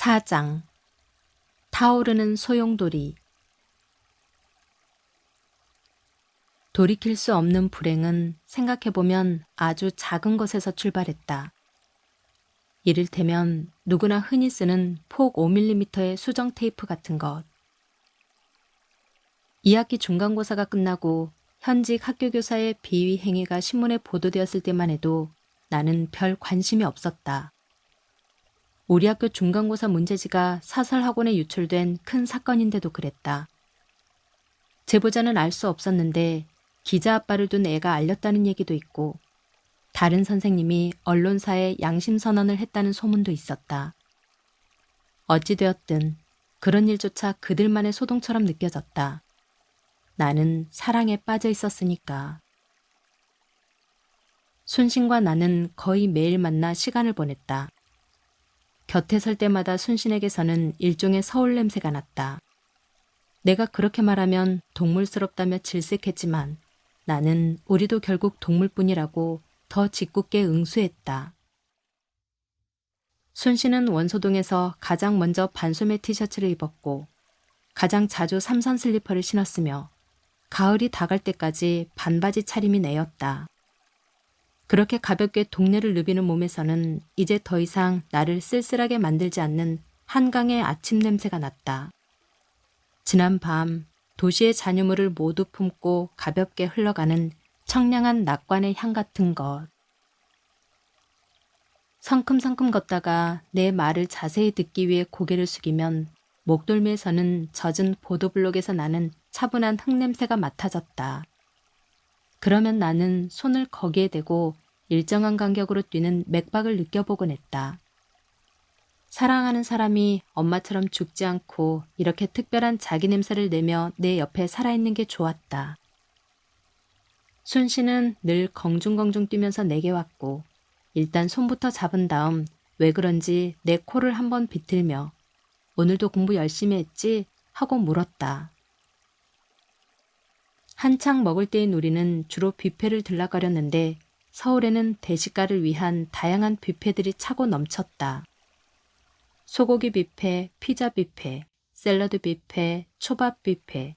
4장 타오르는 소용돌이 돌이킬 수 없는 불행은 생각해보면 아주 작은 것에서 출발했다. 이를테면 누구나 흔히 쓰는 폭 5mm의 수정 테이프 같은 것. 2학기 중간고사가 끝나고 현직 학교교사의 비위 행위가 신문에 보도되었을 때만 해도 나는 별 관심이 없었다. 우리 학교 중간고사 문제지가 사설학원에 유출된 큰 사건인데도 그랬다. 제보자는 알 수 없었는데 기자 아빠를 둔 애가 알렸다는 얘기도 있고 다른 선생님이 언론사에 양심 선언을 했다는 소문도 있었다. 어찌되었든 그런 일조차 그들만의 소동처럼 느껴졌다. 나는 사랑에 빠져 있었으니까. 순신과 나는 거의 매일 만나 시간을 보냈다. 곁에 설 때마다 순신에게서는 일종의 서울 냄새가 났다. 내가 그렇게 말하면 동물스럽다며 질색했지만 나는 우리도 결국 동물뿐이라고 더 짓궂게 응수했다. 순신은 원소동에서 가장 먼저 반소매 티셔츠를 입었고 가장 자주 삼선 슬리퍼를 신었으며 가을이 다갈 때까지 반바지 차림이 내였다. 그렇게 가볍게 동네를 누비는 몸에서는 이제 더 이상 나를 쓸쓸하게 만들지 않는 한강의 아침 냄새가 났다. 지난 밤 도시의 잔유물을 모두 품고 가볍게 흘러가는 청량한 낙관의 향 같은 것. 성큼성큼 걷다가 내 말을 자세히 듣기 위해 고개를 숙이면 목돌미에서는 젖은 보도블록에서 나는 차분한 흙냄새가 맡아졌다. 그러면 나는 손을 거기에 대고 일정한 간격으로 뛰는 맥박을 느껴보곤 했다. 사랑하는 사람이 엄마처럼 죽지 않고 이렇게 특별한 자기 냄새를 내며 내 옆에 살아있는 게 좋았다. 순 씨는 늘 공중공중 뛰면서 내게 왔고 일단 손부터 잡은 다음 왜 그런지 내 코를 한번 비틀며 오늘도 공부 열심히 했지? 하고 물었다. 한창 먹을 때인 우리는 주로 뷔페를 들락거렸는데 서울에는 대식가를 위한 다양한 뷔페들이 차고 넘쳤다. 소고기 뷔페, 피자 뷔페, 샐러드 뷔페, 초밥 뷔페,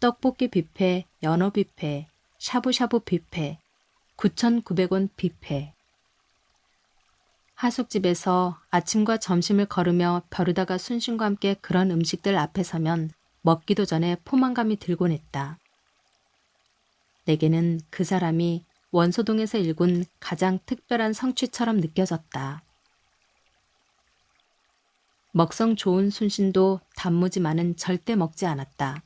떡볶이 뷔페, 연어 뷔페, 샤브샤브 뷔페, 9,900원 뷔페. 하숙집에서 아침과 점심을 거르며 벼르다가 순신과 함께 그런 음식들 앞에 서면 먹기도 전에 포만감이 들곤 했다. 내게는 그 사람이 원소동에서 일군 가장 특별한 성취처럼 느껴졌다. 먹성 좋은 순신도 단무지만은 절대 먹지 않았다.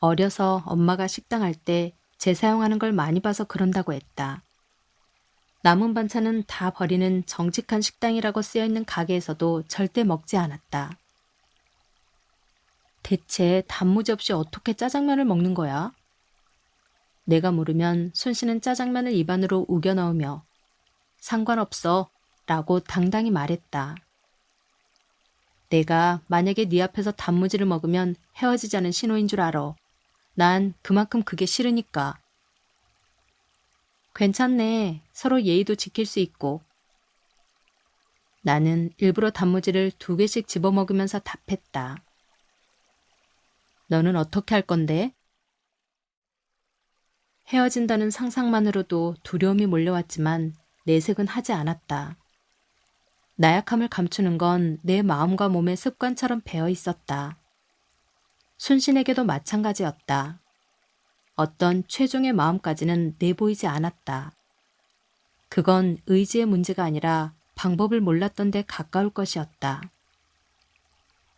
어려서 엄마가 식당 할 때 재사용하는 걸 많이 봐서 그런다고 했다. 남은 반찬은 다 버리는 정직한 식당이라고 쓰여 있는 가게에서도 절대 먹지 않았다. 대체 단무지 없이 어떻게 짜장면을 먹는 거야? 내가 물으면 순씨는 짜장면을 입안으로 우겨 넣으며 상관없어 라고 당당히 말했다. 내가 만약에 네 앞에서 단무지를 먹으면 헤어지자는 신호인 줄 알아. 난 그만큼 그게 싫으니까. 괜찮네. 서로 예의도 지킬 수 있고. 나는 일부러 단무지를 두 개씩 집어먹으면서 답했다. 너는 어떻게 할 건데? 헤어진다는 상상만으로도 두려움이 몰려왔지만 내색은 하지 않았다. 나약함을 감추는 건 내 마음과 몸의 습관처럼 배어 있었다. 순신에게도 마찬가지였다. 어떤 최종의 마음까지는 내보이지 않았다. 그건 의지의 문제가 아니라 방법을 몰랐던 데 가까울 것이었다.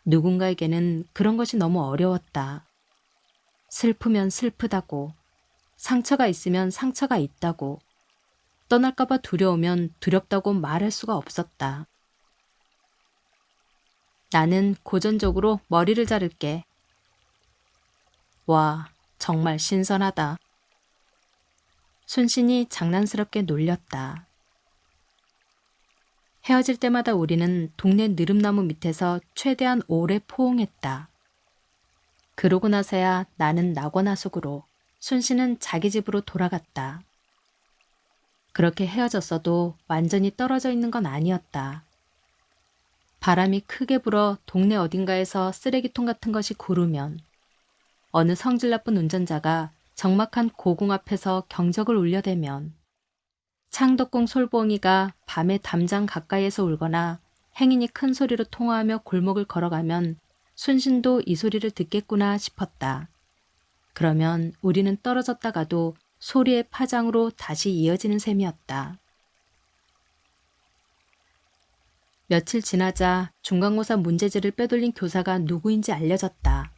누군가에게는 그런 것이 너무 어려웠다. 슬프면 슬프다고, 상처가 있으면 상처가 있다고, 떠날까봐 두려우면 두렵다고 말할 수가 없었다. 나는 고전적으로 머리를 자를게. 와, 정말 신선하다. 순신이 장난스럽게 놀렸다. 헤어질 때마다 우리는 동네 느릅나무 밑에서 최대한 오래 포옹했다. 그러고 나서야 나는 낙원화 속으로 순씨는 자기 집으로 돌아갔다. 그렇게 헤어졌어도 완전히 떨어져 있는 건 아니었다. 바람이 크게 불어 동네 어딘가에서 쓰레기통 같은 것이 구르면 어느 성질 나쁜 운전자가 적막한 고궁 앞에서 경적을 울려대면 창덕궁 솔봉이가 밤에 담장 가까이에서 울거나 행인이 큰 소리로 통화하며 골목을 걸어가면 순신도 이 소리를 듣겠구나 싶었다. 그러면 우리는 떨어졌다가도 소리의 파장으로 다시 이어지는 셈이었다. 며칠 지나자 중간고사 문제지를 빼돌린 교사가 누구인지 알려졌다.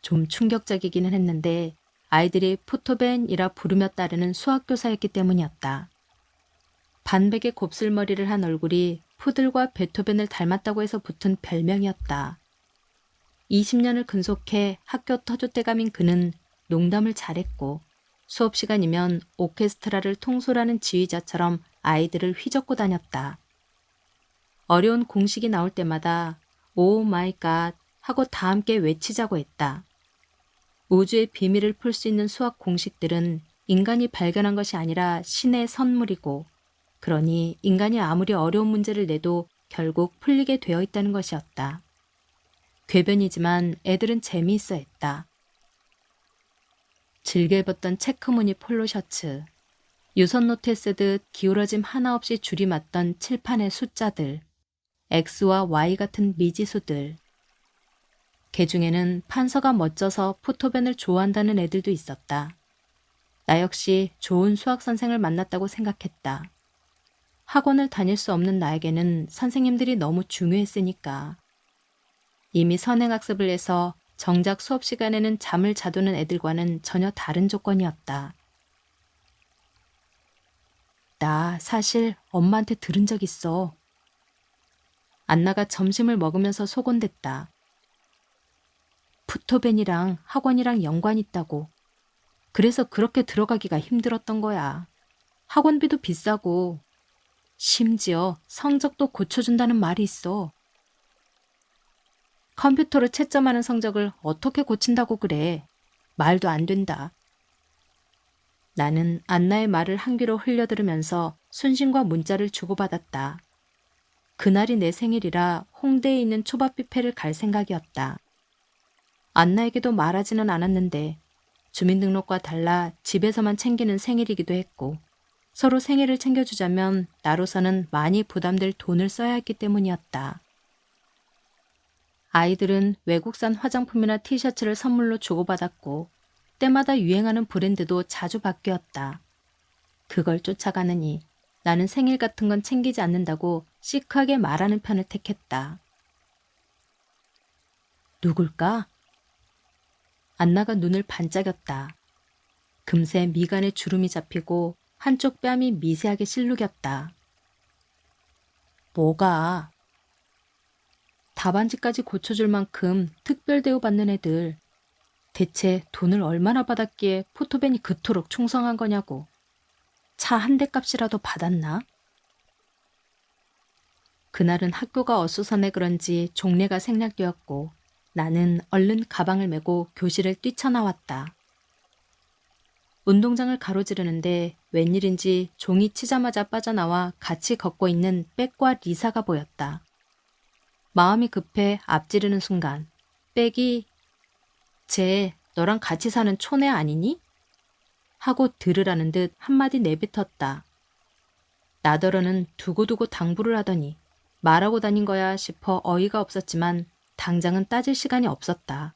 좀 충격적이기는 했는데 아이들이 포토벤이라 부르며 따르는 수학교사였기 때문이었다. 반백의 곱슬머리를 한 얼굴이 푸들과 베토벤을 닮았다고 해서 붙은 별명이었다. 20년을 근속해 학교 터줏대감인 그는 농담을 잘했고 수업 시간이면 오케스트라를 통솔하는 지휘자처럼 아이들을 휘젓고 다녔다. 어려운 공식이 나올 때마다 오 마이 갓 하고 다 함께 외치자고 했다. 우주의 비밀을 풀 수 있는 수학 공식들은 인간이 발견한 것이 아니라 신의 선물이고 그러니 인간이 아무리 어려운 문제를 내도 결국 풀리게 되어 있다는 것이었다. 궤변이지만 애들은 재미있어 했다. 즐겨 입었던 체크무늬 폴로 셔츠, 유선 노트에 쓰듯 기울어짐 하나 없이 줄이 맞던 칠판의 숫자들, X와 Y 같은 미지수들. 개 중에는 판서가 멋져서 포토벤을 좋아한다는 애들도 있었다. 나 역시 좋은 수학 선생을 만났다고 생각했다. 학원을 다닐 수 없는 나에게는 선생님들이 너무 중요했으니까. 이미 선행학습을 해서 정작 수업 시간에는 잠을 자두는 애들과는 전혀 다른 조건이었다. 나 사실 엄마한테 들은 적 있어. 안나가 점심을 먹으면서 소곤댔다. 푸토벤이랑 학원이랑 연관 있다고. 그래서 그렇게 들어가기가 힘들었던 거야. 학원비도 비싸고 심지어 성적도 고쳐준다는 말이 있어. 컴퓨터로 채점하는 성적을 어떻게 고친다고 그래. 말도 안 된다. 나는 안나의 말을 한 귀로 흘려들으면서 순신과 문자를 주고받았다. 그날이 내 생일이라 홍대에 있는 초밥 뷔페를 갈 생각이었다. 안나에게도 말하지는 않았는데 주민등록과 달라 집에서만 챙기는 생일이기도 했고 서로 생일을 챙겨주자면 나로서는 많이 부담될 돈을 써야 했기 때문이었다. 아이들은 외국산 화장품이나 티셔츠를 선물로 주고받았고 때마다 유행하는 브랜드도 자주 바뀌었다. 그걸 쫓아가느니 나는 생일 같은 건 챙기지 않는다고 시크하게 말하는 편을 택했다. 누굴까? 안나가 눈을 반짝였다. 금세 미간에 주름이 잡히고 한쪽 뺨이 미세하게 실룩였다. 뭐가? 답안지까지 고쳐줄 만큼 특별 대우받는 애들. 대체 돈을 얼마나 받았기에 포토벤이 그토록 충성한 거냐고. 차 한 대 값이라도 받았나? 그날은 학교가 어수선해 그런지 종례가 생략되었고 나는 얼른 가방을 메고 교실을 뛰쳐나왔다. 운동장을 가로지르는데 웬일인지 종이 치자마자 빠져나와 같이 걷고 있는 백과 리사가 보였다. 마음이 급해 앞지르는 순간 백이 쟤 너랑 같이 사는 촌애 아니니? 하고 들으라는 듯 한마디 내뱉었다. 나더러는 두고두고 당부를 하더니 말하고 다닌 거야 싶어 어이가 없었지만 당장은 따질 시간이 없었다.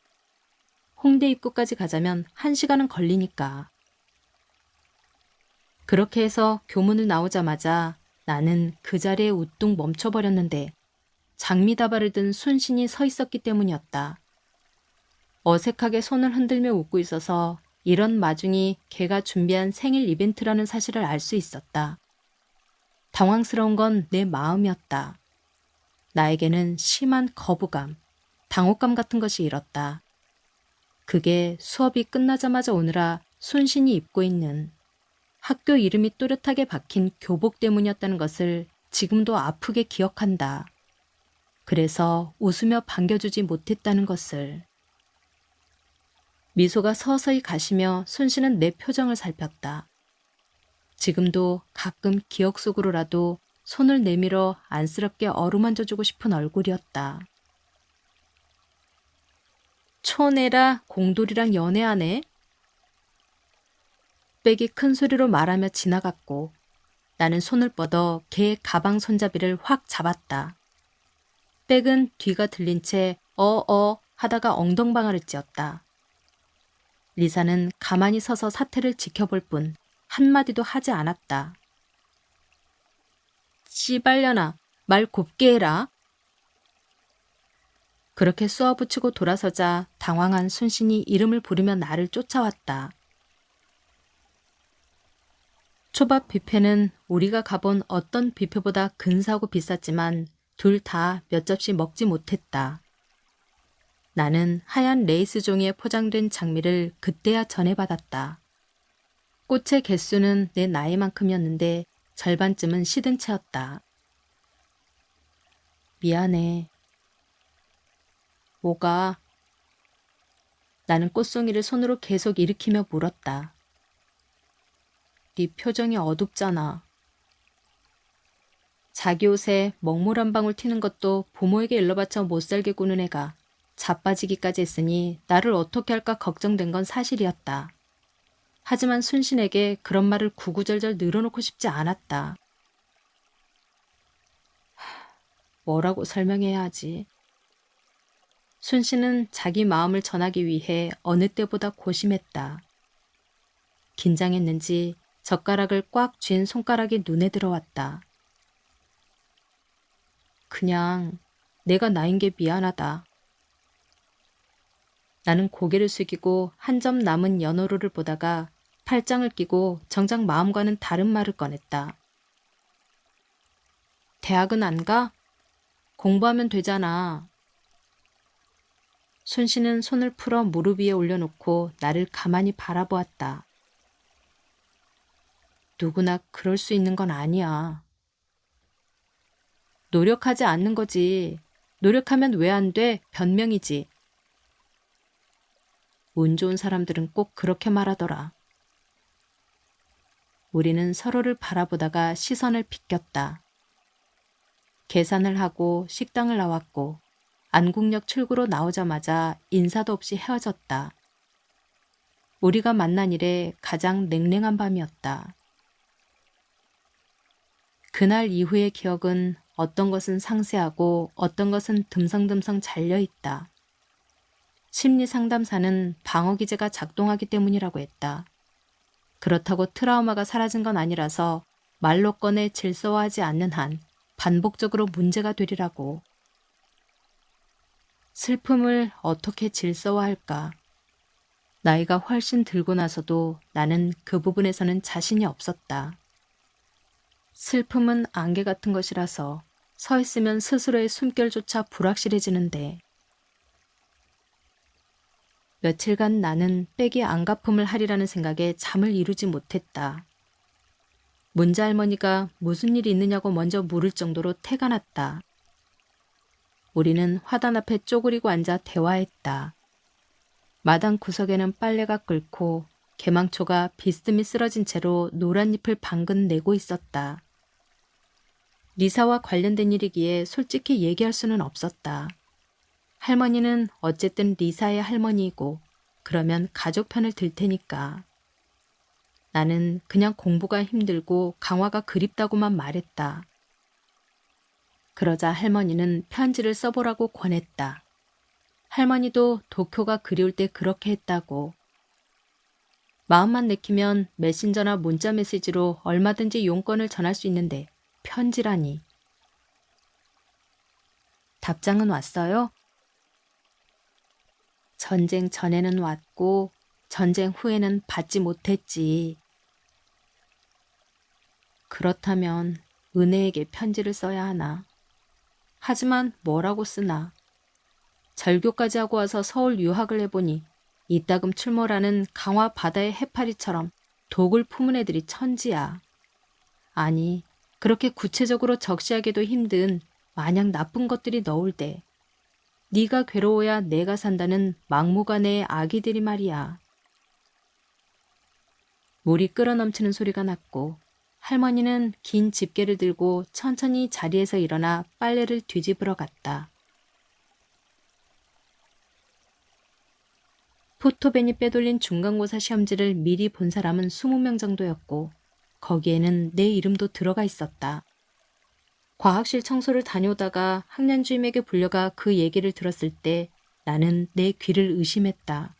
홍대 입구까지 가자면 한 시간은 걸리니까. 그렇게 해서 교문을 나오자마자 나는 그 자리에 우뚝 멈춰버렸는데 장미다발을 든 순신이 서 있었기 때문이었다. 어색하게 손을 흔들며 웃고 있어서 이런 마중이 걔가 준비한 생일 이벤트라는 사실을 알 수 있었다. 당황스러운 건 내 마음이었다. 나에게는 심한 거부감, 당혹감 같은 것이 일었다. 그게 수업이 끝나자마자 오느라 순신이 입고 있는 학교 이름이 또렷하게 박힌 교복 때문이었다는 것을 지금도 아프게 기억한다. 그래서 웃으며 반겨주지 못했다는 것을. 미소가 서서히 가시며 순신은 내 표정을 살폈다. 지금도 가끔 기억 속으로라도 손을 내밀어 안쓰럽게 어루만져주고 싶은 얼굴이었다. 촌애라 공돌이랑 연애하네. 빽이 큰 소리로 말하며 지나갔고 나는 손을 뻗어 걔의 가방 손잡이를 확 잡았다. 빽은 뒤가 들린 채 어어 하다가 엉덩방아를 찧었다. 리사는 가만히 서서 사태를 지켜볼 뿐 한마디도 하지 않았다. 씨발려나 말 곱게 해라. 그렇게 쏘아붙이고 돌아서자 당황한 순신이 이름을 부르며 나를 쫓아왔다. 초밥 뷔페는 우리가 가본 어떤 뷔페보다 근사하고 비쌌지만 둘 다 몇 접시 먹지 못했다. 나는 하얀 레이스 종이에 포장된 장미를 그때야 전해받았다. 꽃의 개수는 내 나이만큼이었는데 절반쯤은 시든 채였다. 미안해. 뭐가? 나는 꽃송이를 손으로 계속 일으키며 물었다. 네 표정이 어둡잖아. 자기 옷에 먹물 한 방울 튀는 것도 부모에게 일러바쳐 못살게 구는 애가 자빠지기까지 했으니 나를 어떻게 할까 걱정된 건 사실이었다. 하지만 순신에게 그런 말을 구구절절 늘어놓고 싶지 않았다. 하, 뭐라고 설명해야 하지? 순신은 자기 마음을 전하기 위해 어느 때보다 고심했다. 긴장했는지 젓가락을 꽉 쥔 손가락이 눈에 들어왔다. 그냥 내가 나인 게 미안하다. 나는 고개를 숙이고 한 점 남은 연어로를 보다가 팔짱을 끼고 정작 마음과는 다른 말을 꺼냈다. 대학은 안 가? 공부하면 되잖아. 순씨는 손을 풀어 무릎 위에 올려놓고 나를 가만히 바라보았다. 누구나 그럴 수 있는 건 아니야. 노력하지 않는 거지. 노력하면 왜 안 돼? 변명이지. 운 좋은 사람들은 꼭 그렇게 말하더라. 우리는 서로를 바라보다가 시선을 비꼈다. 계산을 하고 식당을 나왔고 안국역 출구로 나오자마자 인사도 없이 헤어졌다. 우리가 만난 이래 가장 냉랭한 밤이었다. 그날 이후의 기억은 어떤 것은 상세하고 어떤 것은 듬성듬성 잘려 있다. 심리 상담사는 방어 기제가 작동하기 때문이라고 했다. 그렇다고 트라우마가 사라진 건 아니라서 말로 꺼내 질서화하지 않는 한 반복적으로 문제가 되리라고. 슬픔을 어떻게 질서화할까? 나이가 훨씬 들고 나서도 나는 그 부분에서는 자신이 없었다. 슬픔은 안개 같은 것이라서 서 있으면 스스로의 숨결조차 불확실해지는데 며칠간 나는 빽이 안갚음을 하리라는 생각에 잠을 이루지 못했다. 문자 할머니가 무슨 일이 있느냐고 먼저 물을 정도로 태가 났다. 우리는 화단 앞에 쪼그리고 앉아 대화했다. 마당 구석에는 빨래가 끓고 개망초가 비스듬히 쓰러진 채로 노란 잎을 방긋 내고 있었다. 리사와 관련된 일이기에 솔직히 얘기할 수는 없었다. 할머니는 어쨌든 리사의 할머니이고 그러면 가족 편을 들 테니까. 나는 그냥 공부가 힘들고 강화가 그립다고만 말했다. 그러자 할머니는 편지를 써보라고 권했다. 할머니도 도쿄가 그리울 때 그렇게 했다고. 마음만 내키면 메신저나 문자 메시지로 얼마든지 용건을 전할 수 있는데 편지라니. 답장은 왔어요? 전쟁 전에는 왔고 전쟁 후에는 받지 못했지. 그렇다면 은혜에게 편지를 써야 하나. 하지만 뭐라고 쓰나. 절교까지 하고 와서 서울 유학을 해보니 이따금 출몰하는 강화 바다의 해파리처럼 독을 품은 애들이 천지야. 아니, 그렇게 구체적으로 적시하기도 힘든 마냥 나쁜 것들이 넣을 때 네가 괴로워야 내가 산다는 막무가내의 아기들이 말이야. 물이 끓어넘치는 소리가 났고 할머니는 긴 집게를 들고 천천히 자리에서 일어나 빨래를 뒤집으러 갔다. 포토벤이 빼돌린 중간고사 시험지를 미리 본 사람은 20명 정도였고 거기에는 내 이름도 들어가 있었다. 과학실 청소를 다녀오다가 학년 주임에게 불려가 그 얘기를 들었을 때 나는 내 귀를 의심했다.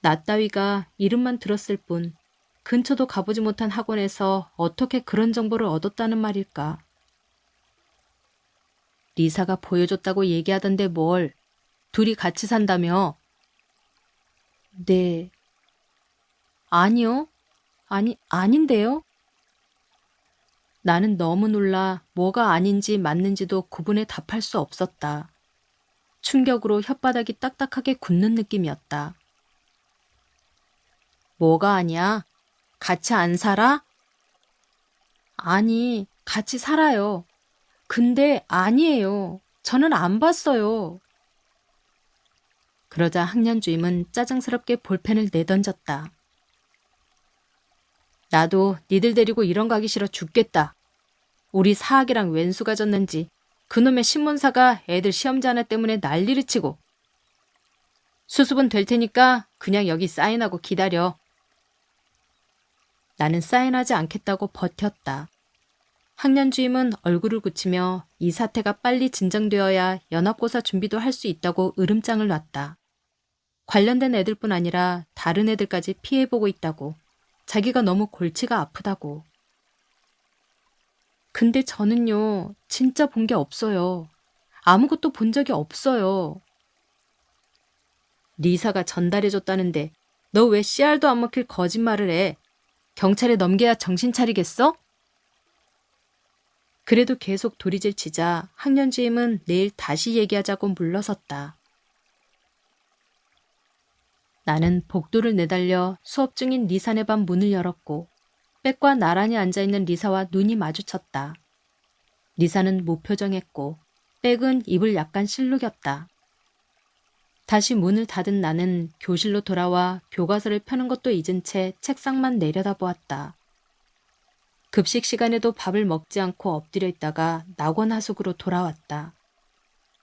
나 따위가 이름만 들었을 뿐 근처도 가보지 못한 학원에서 어떻게 그런 정보를 얻었다는 말일까? 리사가 보여줬다고 얘기하던데 뭘 둘이 같이 산다며? 네. 아니요. 아니, 아닌데요? 나는 너무 놀라 뭐가 아닌지 맞는지도 구분해 답할 수 없었다. 충격으로 혓바닥이 딱딱하게 굳는 느낌이었다. 뭐가 아니야? 같이 안 살아? 아니, 같이 살아요. 근데 아니에요. 저는 안 봤어요. 그러자 학년 주임은 짜증스럽게 볼펜을 내던졌다. 나도 니들 데리고 이런 가기 싫어 죽겠다. 우리 사학이랑 웬수가 졌는지 그놈의 신문사가 애들 시험지 하나 때문에 난리를 치고 수습은 될 테니까 그냥 여기 사인하고 기다려. 나는 사인하지 않겠다고 버텼다. 학년 주임은 얼굴을 굳히며 이 사태가 빨리 진정되어야 연합고사 준비도 할 수 있다고 으름장을 놨다. 관련된 애들뿐 아니라 다른 애들까지 피해보고 있다고. 자기가 너무 골치가 아프다고. 근데 저는요, 진짜 본 게 없어요. 아무것도 본 적이 없어요. 리사가 전달해줬다는데 너 왜 씨알도 안 먹힐 거짓말을 해? 경찰에 넘겨야 정신 차리겠어? 그래도 계속 도리질 치자 학년 주임은 내일 다시 얘기하자고 물러섰다. 나는 복도를 내달려 수업 중인 리사네 반 문을 열었고 백과 나란히 앉아있는 리사와 눈이 마주쳤다. 리사는 무표정했고 백은 입을 약간 실룩였다. 다시 문을 닫은 나는 교실로 돌아와 교과서를 펴는 것도 잊은 채 책상만 내려다보았다. 급식 시간에도 밥을 먹지 않고 엎드려 있다가 낙원 하숙으로 돌아왔다.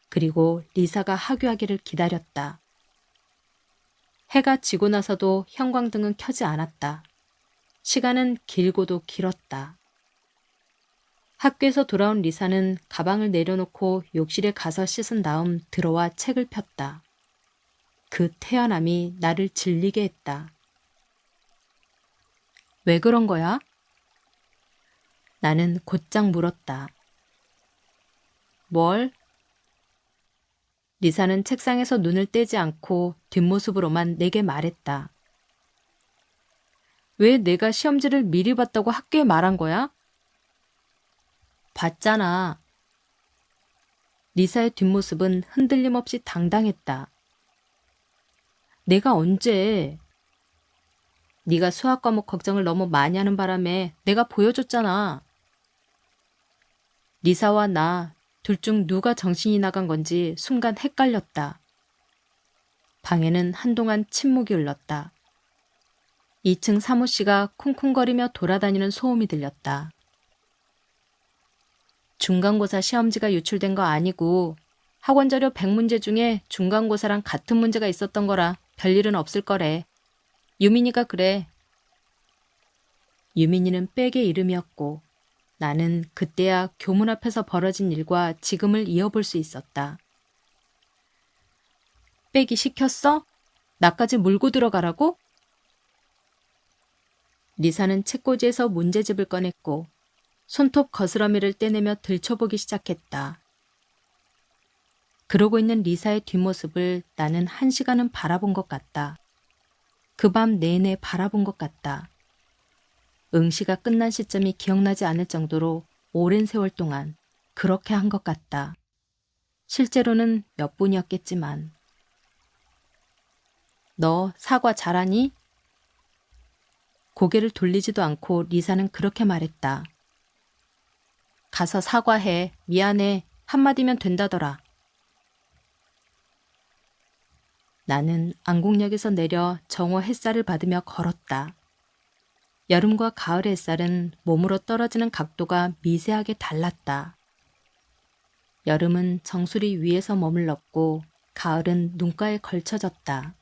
그리고 리사가 하교하기를 기다렸다. 해가 지고 나서도 형광등은 켜지 않았다. 시간은 길고도 길었다. 학교에서 돌아온 리사는 가방을 내려놓고 욕실에 가서 씻은 다음 들어와 책을 폈다. 그 태연함이 나를 질리게 했다. 왜 그런 거야? 나는 곧장 물었다. 뭘? 리사는 책상에서 눈을 떼지 않고 뒷모습으로만 내게 말했다. 왜 내가 시험지를 미리 봤다고 학교에 말한 거야? 봤잖아. 리사의 뒷모습은 흔들림 없이 당당했다. 내가 언제? 네가 수학 과목 걱정을 너무 많이 하는 바람에 내가 보여줬잖아. 리사와 나 둘 중 누가 정신이 나간 건지 순간 헷갈렸다. 방에는 한동안 침묵이 흘렀다. 2층 사무씨가 쿵쿵거리며 돌아다니는 소음이 들렸다. 중간고사 시험지가 유출된 거 아니고 학원 자료 100문제 중에 중간고사랑 같은 문제가 있었던 거라 별일은 없을 거래. 유민이가 그래. 유민이는 백의 이름이었고 나는 그때야 교문 앞에서 벌어진 일과 지금을 이어볼 수 있었다. 백이 시켰어? 나까지 물고 들어가라고? 리사는 책꽂이에서 문제집을 꺼냈고 손톱 거스러미를 떼내며 들춰보기 시작했다. 그러고 있는 리사의 뒷모습을 나는 한 시간은 바라본 것 같다. 그 밤 내내 바라본 것 같다. 응시가 끝난 시점이 기억나지 않을 정도로 오랜 세월 동안 그렇게 한 것 같다. 실제로는 몇 분이었겠지만. 너 사과 잘하니? 고개를 돌리지도 않고 리사는 그렇게 말했다. 가서 사과해. 미안해. 한마디면 된다더라. 나는 안국역에서 내려 정오 햇살을 받으며 걸었다. 여름과 가을 햇살은 몸으로 떨어지는 각도가 미세하게 달랐다. 여름은 정수리 위에서 머물렀고 가을은 눈가에 걸쳐졌다.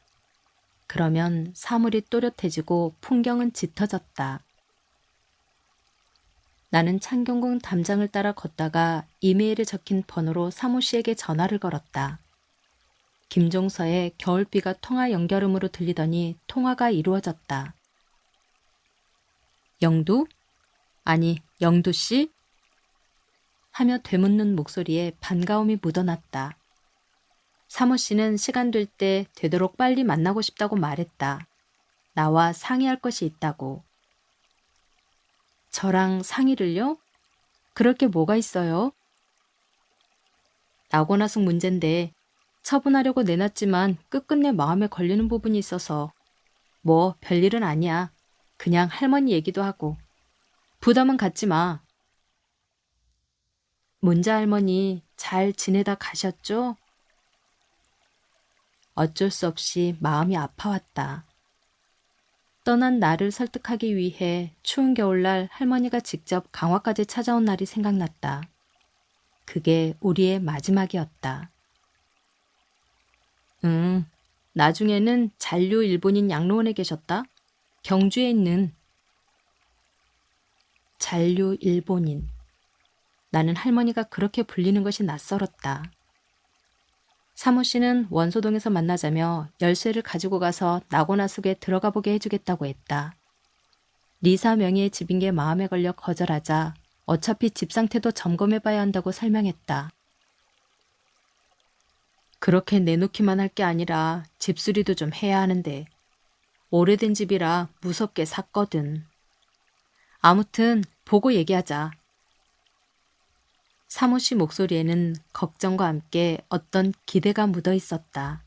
그러면 사물이 또렷해지고 풍경은 짙어졌다. 나는 창경궁 담장을 따라 걷다가 이메일에 적힌 번호로 사무 씨에게 전화를 걸었다. 김종서의 겨울비가 통화 연결음으로 들리더니 통화가 이루어졌다. 영두? 아니, 영두 씨? 하며 되묻는 목소리에 반가움이 묻어났다. 사모 씨는 시간 될 때 되도록 빨리 만나고 싶다고 말했다. 나와 상의할 것이 있다고. 저랑 상의를요? 그럴 게 뭐가 있어요? 나고나숙 문제인데 처분하려고 내놨지만 끝끝내 마음에 걸리는 부분이 있어서 뭐 별일은 아니야. 그냥 할머니 얘기도 하고 부담은 갖지 마. 문자 할머니 잘 지내다 가셨죠? 어쩔 수 없이 마음이 아파왔다. 떠난 나를 설득하기 위해 추운 겨울날 할머니가 직접 강화까지 찾아온 날이 생각났다. 그게 우리의 마지막이었다. 응, 나중에는 잔류 일본인 양로원에 계셨다. 경주에 있는 잔류 일본인. 나는 할머니가 그렇게 불리는 것이 낯설었다. 사모 씨는 원소동에서 만나자며 열쇠를 가지고 가서 나고나숙에 들어가 보게 해주겠다고 했다. 리사 명의의 집인 게 마음에 걸려 거절하자 어차피 집 상태도 점검해 봐야 한다고 설명했다. 그렇게 내놓기만 할 게 아니라 집수리도 좀 해야 하는데 오래된 집이라 무섭게 샀거든. 아무튼 보고 얘기하자. 사모 씨 목소리에는 걱정과 함께 어떤 기대가 묻어 있었다.